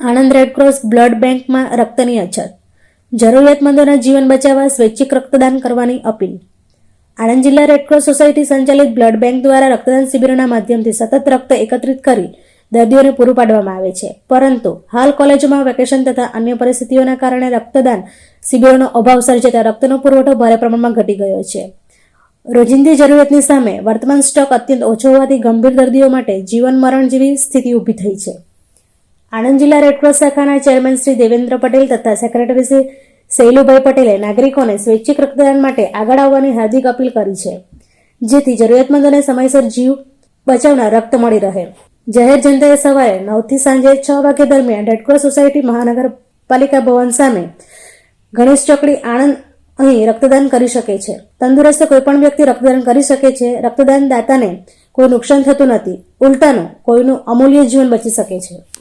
Anand Red Cross blood બેંકમાં રક્તની અછત. જરૂરિયાતમંદોના જીવન બચાવવા સ્વૈચ્છિક રક્તદાન કરવાની અપીલ. આણંદ જિલ્લા રેડક્રોસ સોસાયટી સંચાલિત બ્લડ બેંક દ્વારા રક્તદાન શિબિરોના માધ્યમથી સતત રક્ત એકત્રિત કરી દર્દીઓને પૂરું પાડવામાં આવે છે. પરંતુ હાલ કોલેજોમાં વેકેશન તથા અન્ય પરિસ્થિતિઓના કારણે રક્તદાન શિબિરોનો અભાવ સર્જાતા રક્તનો પુરવઠો ભારે પ્રમાણમાં ઘટી ગયો છે. રોજિંદી જરૂરિયાતની સામે વર્તમાન સ્ટોક અત્યંત ઓછો હોવાથી ગંભીર દર્દીઓ માટે જીવન મરણ જેવી સ્થિતિ ઊભી થઈ છે. આણંદ જિલ્લા રેડક્રોસ શાખાના ચેરમેન શ્રી દેવેન્દ્ર પટેલ તથા સેક્રેટરી શ્રી શૈલુભાઈ પટેલે નાગરિકોને સ્વૈચ્છિક રક્તદાન માટે આગળ આવવાની હાર્દિક અપીલ કરી છે. જેથી જરૂરિયાતમંદોને સમયસર જીવ બચાવનાર રક્ત મળી રહે. જાહેર જનતાએ સવારે નવથી સાંજે છ વાગ્યા દરમિયાન રેડક્રોસ સોસાયટી મહાનગરપાલિકા ભવન સામે ગણેશ ચોકડી આણંદ અહીં રક્તદાન કરી શકે છે. તંદુરસ્ત કોઈપણ વ્યક્તિ રક્તદાન કરી શકે છે. રક્તદાન દાતાને કોઈ નુકસાન થતું નથી. ઉલટાનું કોઈનું અમૂલ્ય જીવન બચી શકે છે.